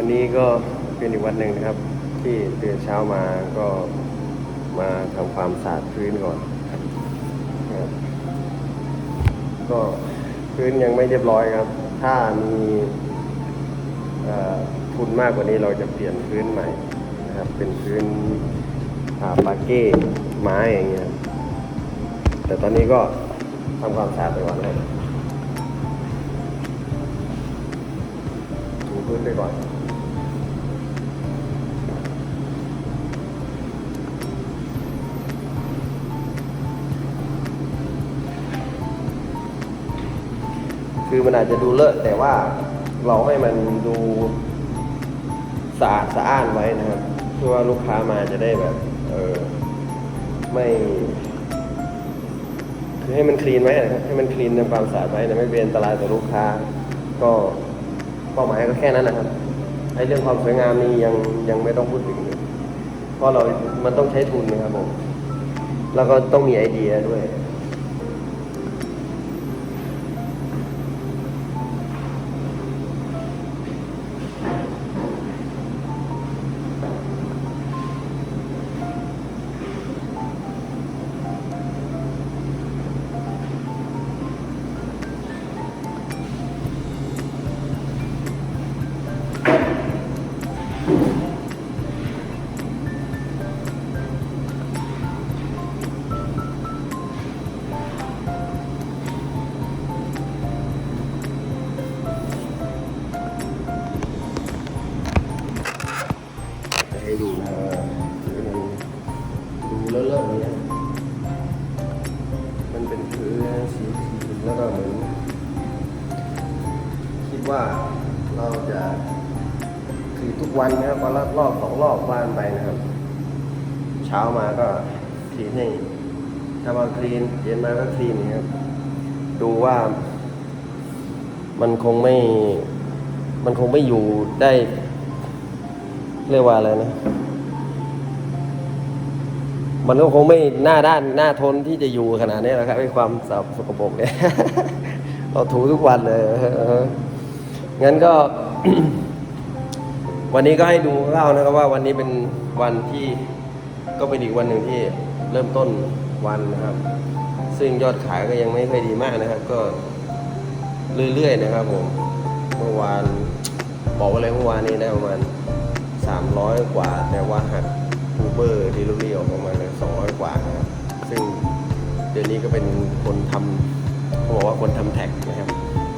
วันนี้ก็เป็นอีกวันหนึ่งนะครับ ที่ตื่นเช้ามาก็มาทำความสะอาดพื้นก่อนนะครับก็พื้นยังไม่เรียบร้อยครับ ถ้ามีเอ่อทุนมากกว่านี้เราจะเปลี่ยนพื้นใหม่นะครับ เป็นพื้นอ่าปาเก้ไม้อย่างเงี้ยครับแต่ตอนนี้ก็ทำความสะอาดไปก่อนนะครับถูพื้นไปก่อน คือมันอาจจะดูเลอะแต่ว่าเราให้มันดูสะอาดสะอ้านไว้นะครับเพื่อว่าลูกค้ามาจะได้แบบเออไม่คือให้มันคลีนไว้นะครับให้มันคลีนทำความสะอาดไว้แต่ไม่เป็นอันตรายต่อลูกค้า ก็เป้าหมายก็แค่นั้นนะครับไอ้เรื่องความสวยงามนี่ยังยังไม่ต้องพูดถึงเลยเพราะเรามันต้องใช้ทุนนะครับผมแล้วก็ต้องมีไอเดียด้วย แล้วก็เหมือนคิดว่าเราจะคือทุกวันนะครับวันละรอบสองรอบบ้านไปนะครับ เช้ามาก็คลีนให้ทำมาคลีนเย็นมาก็คลีนนะครับ ดูว่า มันคงไม่ มันคงไม่อยู่ได้ เรียกว่าอะไรนะ มันก็คงไม่หน้าด้านหน้าทนที่จะอยู่ขนาดนี้แหละครับไอ้ความสับสกปรกเนี่ยเราถูทุกวันเลยงั้นก็ วันนี้ก็ให้ดูเล่านะครับว่าวันนี้เป็นวันที่ก็เป็นอีกวันหนึ่งที่เริ่มต้นวันนะครับ ซึ่งยอดขายก็ยังไม่ค่อยดีมากนะครับ ก็เรื่อยๆนะครับผมเมื่อวานบอกไว้เลยเมื่อวานนี้ได้ประมาณ300 กว่า แต่ว่าหักอูเบอร์ดีลิเวอรี่ออกประมาณ นี้ก็เป็นคนทำเขาบอกว่าคนทำแท็กนะครับ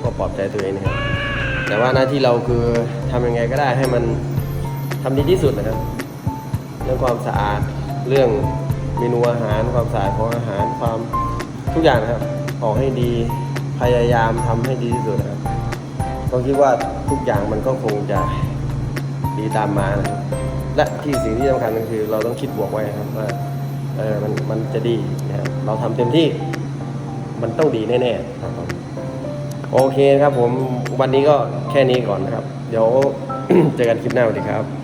ก็ปลอบใจตัวเองนะครับ แต่ว่าหน้าที่เราคือทำยังไงก็ได้ให้มันทำดีที่สุดนะครับ เรื่องความสะอาด เรื่องเมนูอาหาร ความสะอาดของอาหาร ความทุกอย่างนะครับ ออกให้ดี พยายามทำให้ดีที่สุดนะครับก็คิดว่าทุกอย่างมันก็คงจะดีตามมานะครับและที่สิ่งที่สำคัญก็คือเราต้องคิดบวกไว้นะครับว่า เออมันมันจะดีนะครับเราทำเต็มที่มันต้องดีแน่ๆครับผมโอเคครับผมวันนี้ก็แค่นี้ก่อนนะครับ เดี๋ยวเจอกันคลิปหน้าสวัสดีครับ